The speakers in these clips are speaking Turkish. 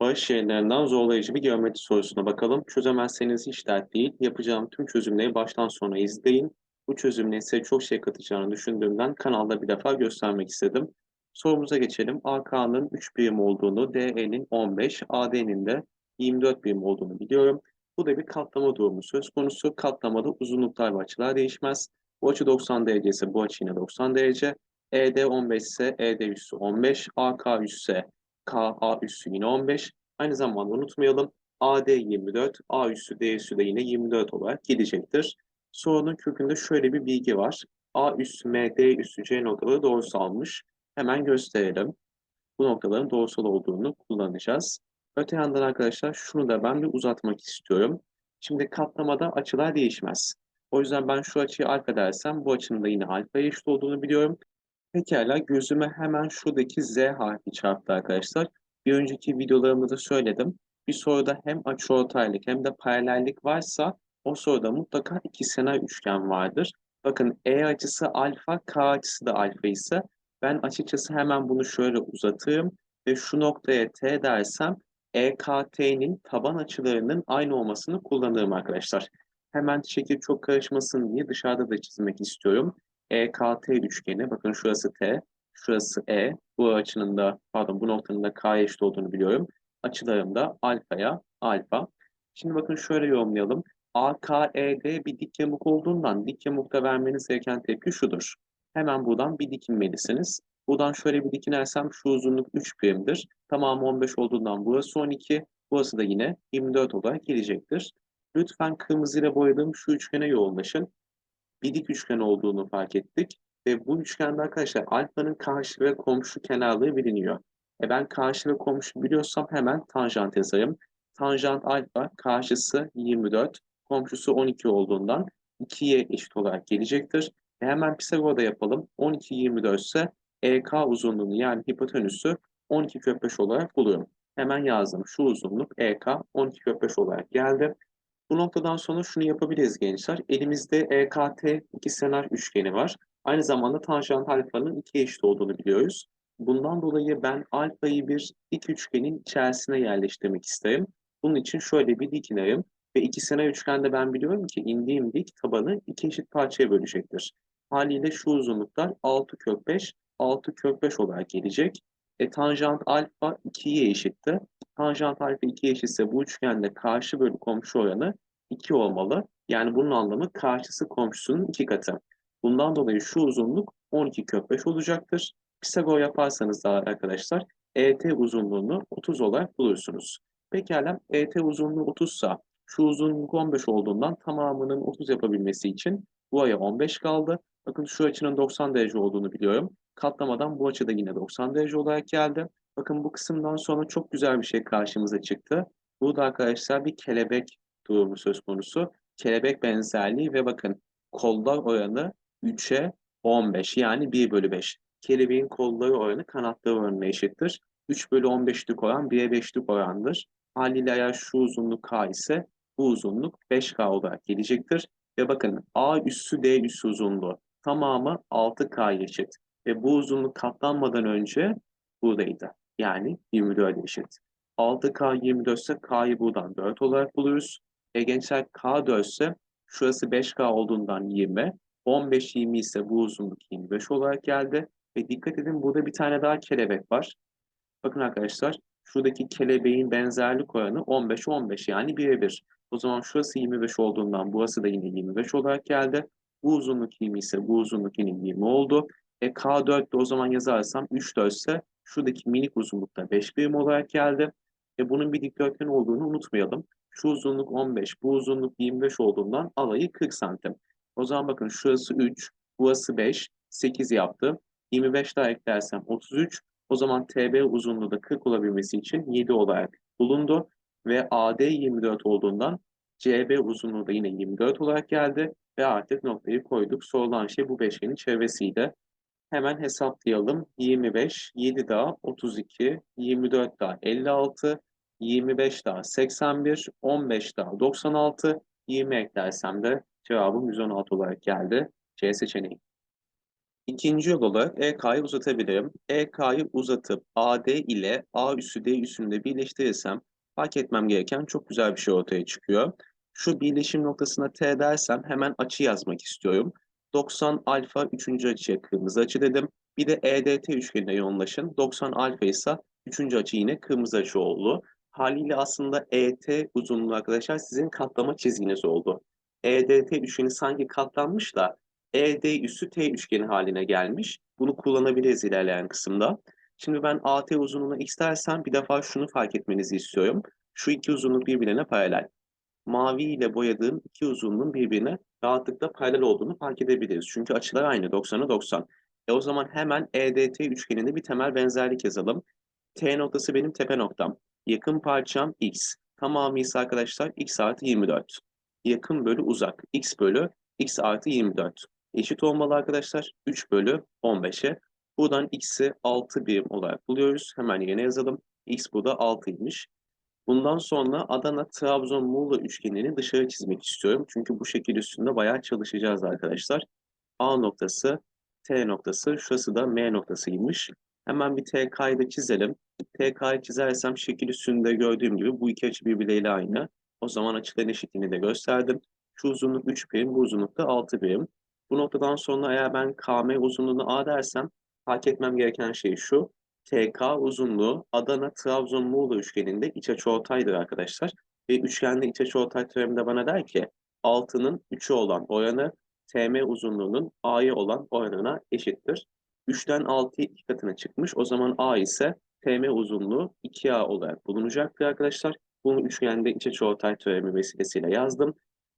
Barış yayınlarından zorlayıcı bir geometri sorusuna bakalım. Çözemezseniz hiç dert değil. Yapacağım tüm çözümleri baştan sona izleyin. Bu çözümle size çok şey katacağını düşündüğümden kanalda bir defa göstermek istedim. Sorumuza geçelim. AK'nın 3 birim olduğunu, DE'nin 15, AD'nin de 24 birim olduğunu biliyorum. Bu da bir katlama durumu söz konusu. Katlamada uzunluklar ve açılar değişmez. Bu açı 90 derece ise bu açı yine 90 derece. ED 15 ise ED üssü 15, AK üsse KA üssü yine 15. Aynı zamanda unutmayalım AD 24, A üssü D üssü de yine 24 olarak gelecektir. Sorunun kökünde şöyle bir bilgi var. A üssü M, D üssü C noktaları doğrusalmış. Hemen gösterelim. Bu noktaların doğrusal olduğunu kullanacağız. Öte yandan arkadaşlar şunu da ben bir uzatmak istiyorum. Şimdi katlamada açılar değişmez. O yüzden ben şu açıyı alfa dersem bu açının da yine alfaya eşit olduğunu biliyorum. Pekala gözüme hemen şuradaki Z harfi çarptı arkadaşlar. Bir önceki videolarımda da söyledim. Bir soruda hem açıortaylık hem de paralellik varsa o soruda mutlaka ikizkenar üçgen vardır. Bakın E açısı alfa, K açısı da alfa ise ben açıkçası hemen bunu şöyle uzatırım ve şu noktaya T dersem EKT'nin taban açılarının aynı olmasını kullanırım arkadaşlar. Hemen şekil çok karışmasın diye dışarıda da çizmek istiyorum. EKT üçgeni. Bakın şurası T, şurası E. Bu açının da pardon bu noktanın da K eşit olduğunu biliyorum. Açılarım da alfaya alfa. Şimdi bakın şöyle yorumlayalım. AKED bir dik yamuk olduğundan dik yamukta vermeniz gereken tepki şudur. Hemen buradan bir dikinmelisiniz. Buradan şöyle bir dikinersem şu uzunluk 3 birimdir. Tamamı 15 olduğundan burası 12. Burası da yine 24 olarak gelecektir. Lütfen kırmızıyla boyadığım şu üçgene yoğunlaşın bir dik üçgen olduğunu fark ettik. Ve bu üçgende arkadaşlar alfanın karşı ve komşu kenarlığı biliniyor. E ben karşı ve komşu biliyorsam hemen tanjant yazarım. Tanjant alfa karşısı 24, komşusu 12 olduğundan 2'ye eşit olarak gelecektir. E hemen Pisagor'da yapalım. 12 24 ise EK uzunluğunu yani hipotenüsü 12 kök 5 olarak buluyorum. Hemen yazdım. Şu uzunluk EK 12 kök 5 olarak geldi. Bu noktadan sonra şunu yapabiliriz gençler. Elimizde EKT ikizkenar üçgeni var. Aynı zamanda tanjant alfanın iki eşit olduğunu biliyoruz. Bundan dolayı ben alfayı bir dik üçgenin içerisine yerleştirmek isterim. Bunun için şöyle bir dik inerim. Ve ikizkenar üçgende ben biliyorum ki indiğim dik tabanı iki eşit parçaya bölecektir. Haliyle şu uzunluklar 6 kök 5, 6 kök 5 olarak gelecek. E, tanjant alfa 2'ye eşitti. Tanjant alfa 2'ye eşitse bu üçgende karşı bölü komşu oranı 2 olmalı. Yani bunun anlamı karşısı komşusunun 2 katı. Bundan dolayı şu uzunluk 12 kök 5 olacaktır. Pisagor yaparsanız da arkadaşlar ET uzunluğunu 30 olarak bulursunuz. Pekala ET uzunluğu 30 sa şu uzunluk 15 olduğundan tamamının 30 yapabilmesi için bu aya 15 kaldı. Bakın şu açının 90 derece olduğunu biliyorum. Katlamadan bu açıda yine 90 derece olarak geldi. Bakın bu kısımdan sonra çok güzel bir şey karşımıza çıktı. Burada arkadaşlar bir kelebek durumu söz konusu. Kelebek benzerliği ve bakın kollar oranı 3'e 15 yani 1 bölü 5. Kelebeğin kolları oranı kanatları oranına eşittir. 3 bölü 15'lik oran 1'e 5'lik orandır. Haliyle eğer şu uzunluk K ise bu uzunluk 5K olarak gelecektir. Ve bakın A üssü D üssü uzunluğu tamamı 6K eşit. Ve bu uzunluk katlanmadan önce buradaydı. Yani 24 eşit. 6K 24 ise K'yı buradan 4 olarak buluruz. E gençler K 4 ise şurası 5K olduğundan 20. 15 20 ise bu uzunluk 25 olarak geldi. Ve dikkat edin burada bir tane daha kelebek var. Bakın arkadaşlar şuradaki kelebeğin benzerlik oranı 15 15 yani birebir. O zaman şurası 25 olduğundan burası da yine 25 olarak geldi. Bu uzunluk 20 ise bu uzunluk yine 20 oldu. E K4 de o zaman yazarsam 3 4 ise şuradaki minik uzunlukta 5 birim olarak geldi. E bunun bir dikdörtgen olduğunu unutmayalım. Şu uzunluk 15, bu uzunluk 25 olduğundan alayı 40 santim. O zaman bakın şurası 3, burası 5, 8 yaptı. 25 daha eklersem 33. O zaman TB uzunluğu da 40 olabilmesi için 7 olarak bulundu. Ve AD 24 olduğundan CB uzunluğu da yine 24 olarak geldi. Ve artık noktayı koyduk. Sorulan şey bu beşgenin çevresiydi. Hemen hesaplayalım. 25, 7 daha 32, 24 daha 56, 25 daha 81, 15 daha 96, 20 eklersem de cevabım 116 olarak geldi. C seçeneği. İkinci yol olarak EK'yı uzatabilirim. EK'yı uzatıp AD ile A üssü D üssünü birleştirirsem fark etmem gereken çok güzel bir şey ortaya çıkıyor. Şu birleşim noktasına T dersem hemen açı yazmak istiyorum. 90 alfa 3. açıya kırmızı açı dedim. Bir de EDT üçgenine yoğunlaşın. 90 alfa ise 3. açı yine kırmızı açı oldu. Haliyle aslında ET uzunluğu arkadaşlar sizin katlama çizginiz oldu. EDT üçgeni sanki katlanmış da ED üssü T üçgeni haline gelmiş. Bunu kullanabiliriz ilerleyen kısımda. Şimdi ben AT uzunluğunu x dersem bir defa şunu fark etmenizi istiyorum. Şu iki uzunluk birbirine paralel. Mavi ile boyadığım iki uzunluğun birbirine rahatlıkla paralel olduğunu fark edebiliriz. Çünkü açılar aynı 90'a 90. E o zaman hemen EDT üçgeninde bir temel benzerlik yazalım. T noktası benim tepe noktam. Yakın parçam x. Tamamı ise arkadaşlar x artı 24. Yakın bölü uzak. x bölü x artı 24. Eşit olmalı arkadaşlar. 3 bölü 15'e. Buradan x'i 6 birim olarak buluyoruz. Hemen yerine yazalım. x burada 6'ymış. Bundan sonra Adana, Trabzon, Muğla üçgenini dışarı çizmek istiyorum. Çünkü bu şekil üstünde bayağı çalışacağız arkadaşlar. A noktası, T noktası, şurası da M noktasıymış. Hemen bir TK'yı da çizelim. TK'yı çizersem şekil üstünde gördüğüm gibi bu iki açı birbirleriyle aynı. O zaman açıların eşitliğini de gösterdim. Şu uzunluk 3 birim, bu uzunluk da 6 birim. Bu noktadan sonra eğer ben KM uzunluğunu A dersem fark etmem gereken şey şu. TK uzunluğu Adana, Trabzon, Muğla üçgeninde iç açıortaydır arkadaşlar. Ve üçgende iç açıortay teoreminde bana der ki 6'nın 3'ü olan oranı TM uzunluğunun A'ya olan oranına eşittir. 3'ten 6'ya 2 katına çıkmış. O zaman A ise TM uzunluğu 2A olarak bulunacaktır arkadaşlar. Bunu üçgende iç açıortay teoremi vesilesiyle yazdım.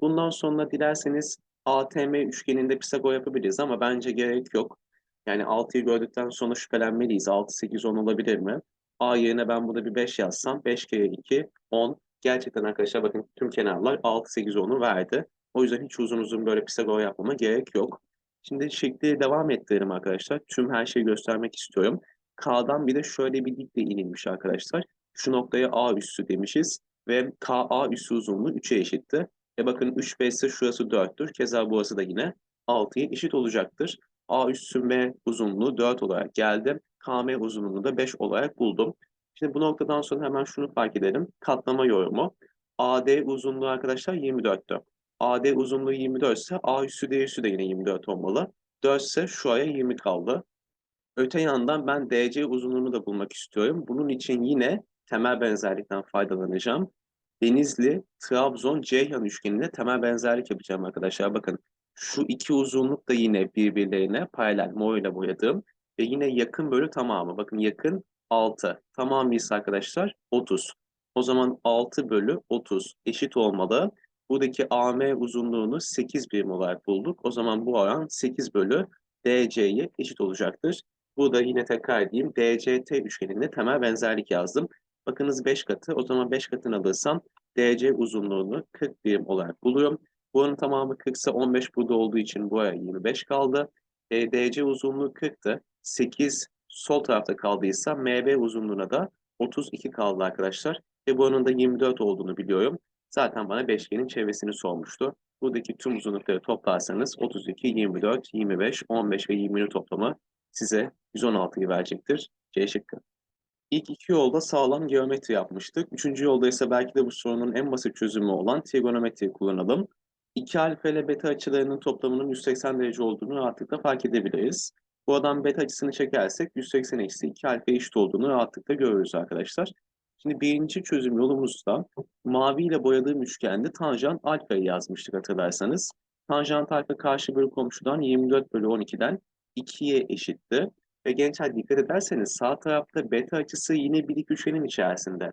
Bundan sonra dilerseniz ATM üçgeninde Pisagor yapabiliriz ama bence gerek yok. Yani 6'yı gördükten sonra şüphelenmeliyiz. 6, 8, 10 olabilir mi? A yerine ben burada bir 5 yazsam 5 kere 2, 10. Gerçekten arkadaşlar bakın tüm kenarlar 6, 8, 10'u verdi. O yüzden hiç uzun uzun böyle Pisagor yapmama gerek yok. Şimdi şekli devam ettirelim arkadaşlar. Tüm her şeyi göstermek istiyorum. K'dan bir de şöyle bir dikle inilmiş arkadaşlar. Şu noktaya A üssü demişiz ve KA üssü uzunluğu 3'e eşitti. E bakın 3B ise şurası 4'tür. Keza burası da yine 6'ya eşit olacaktır. A üssü M uzunluğu 4 olarak geldi. KM uzunluğunu da 5 olarak buldum. Şimdi bu noktadan sonra hemen şunu fark edelim. Katlama yorumu. AD uzunluğu arkadaşlar 24'tü. AD uzunluğu 24 ise A üssü D üssü de yine 24 olmalı. 4 ise şu aya 20 kaldı. Öte yandan ben DC uzunluğunu da bulmak istiyorum. Bunun için yine temel benzerlikten faydalanacağım. Denizli, Trabzon, Ceyhan üçgenine temel benzerlik yapacağım arkadaşlar. Bakın şu iki uzunluk da yine birbirlerine paralel mor ile boyadığım ve yine yakın bölü tamamı. Bakın yakın 6. Tamamı ise arkadaşlar 30. O zaman 6 bölü 30 eşit olmalı. Buradaki AM uzunluğunu 8 birim olarak bulduk. O zaman bu oran 8 bölü DC'ye eşit olacaktır. Burada yine tekrar edeyim. DCT üçgeninde temel benzerlik yazdım. Bakınız 5 katı. O zaman 5 katını alırsam DC uzunluğunu 40 birim olarak buluyorum. Bunun tamamı 40 ise 15 burada olduğu için bu aya 25 kaldı. E, DC uzunluğu 40'tı. 8 sol tarafta kaldıysa MB uzunluğuna da 32 kaldı arkadaşlar. Ve bunun da 24 olduğunu biliyorum. Zaten bana beşgenin çevresini sormuştu. Buradaki tüm uzunlukları toplarsanız 32, 24, 25, 15 ve 20'nin toplamı size 116'yı verecektir. C şıkkı. İlk iki yolda sağlam geometri yapmıştık. Üçüncü yolda ise belki de bu sorunun en basit çözümü olan trigonometri kullanalım. 2 alfa ile beta açılarının toplamının 180 derece olduğunu rahatlıkla fark edebiliriz. Bu adam beta açısını çekersek 180 eksi 2 alfa eşit olduğunu rahatlıkla görürüz arkadaşlar. Şimdi birinci çözüm yolumuzda mavi ile boyadığım üçgende tanjant alfayı yazmıştık hatırlarsanız. Tanjant alfa karşı bölü komşudan 24 bölü 12'den 2'ye eşitti. Ve gençler dikkat ederseniz sağ tarafta beta açısı yine bir dik üçgenin içerisinde.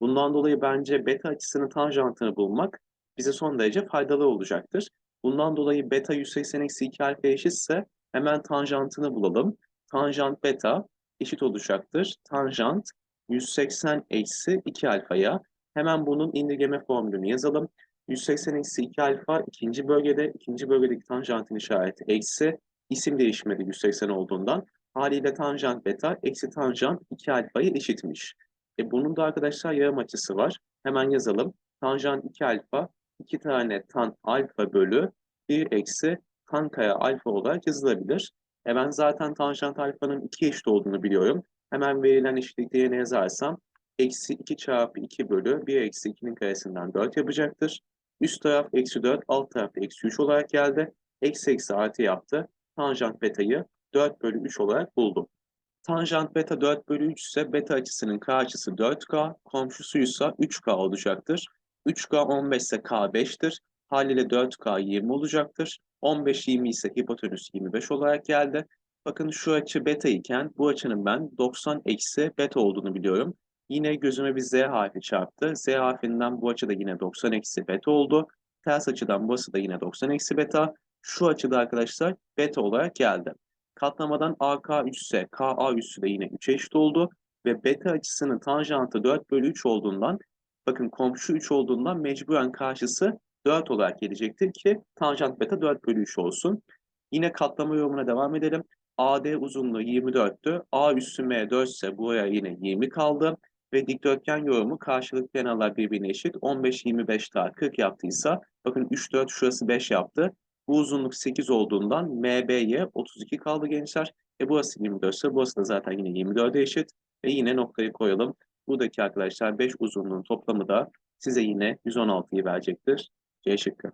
Bundan dolayı bence beta açısının tanjantını bulmak bize son derece faydalı olacaktır. Bundan dolayı beta 180 eksi 2 alfa eşitse hemen tanjantını bulalım. Tanjant beta eşit olacaktır. Tanjant 180 eksi 2 alfaya. Hemen bunun indirgeme formülünü yazalım. 180 eksi 2 alfa ikinci bölgede, ikinci bölgedeki tanjantın işareti eksi. isim değişmedi 180 olduğundan. Haliyle tanjant beta eksi tanjant 2 alfayı eşitmiş. E bunun da arkadaşlar yarım açısı var. Hemen yazalım. Tanjant 2 alfa 2 tane tan alfa bölü 1 eksi tan kare alfa olarak yazılabilir. E ben zaten tanjant alfanın 2 eşit olduğunu biliyorum. Hemen verilen eşitlik değerini yazarsam eksi 2 çarpı 2 bölü 1 eksi 2'nin karesinden 4 yapacaktır. Üst taraf eksi 4, alt taraf eksi 3 olarak geldi. Eksi eksi artı yaptı. Tanjant beta'yı 4 bölü 3 olarak buldum. Tanjant beta 4 bölü 3 ise beta açısının k açısı 4k, komşusuysa 3k olacaktır. 3k 15 ise k 5'tir. Haliyle 4k 20 olacaktır. 15 20 ise hipotenüs 25 olarak geldi. Bakın şu açı beta iken bu açının ben 90 eksi beta olduğunu biliyorum. Yine gözüme bir z harfi çarptı. Z harfinden bu açıda yine 90 eksi beta oldu. Ters açıdan burası da yine 90 eksi beta. Şu açıda arkadaşlar beta olarak geldi. Katlamadan AK 3 ise KA üssü de yine 3'e eşit oldu. Ve beta açısının tanjantı 4 bölü 3 olduğundan bakın komşu 3 olduğundan mecburen karşısı 4 olarak gelecektir ki tanjant beta 4 bölü 3 olsun. Yine katlama yorumuna devam edelim. AD uzunluğu 24'tü. A üssü M 4 ise buraya yine 20 kaldı. Ve dikdörtgen yorumu karşılıklı kenarlar birbirine eşit. 15, 25 daha 40 yaptıysa bakın 3, 4 şurası 5 yaptı. Bu uzunluk 8 olduğundan MB'ye 32 kaldı gençler. E burası 24 ise burası da zaten yine 24'e eşit. Ve yine noktayı koyalım. Buradaki arkadaşlar 5 uzunluğun toplamı da size yine 116'yı verecektir. C şıkkı.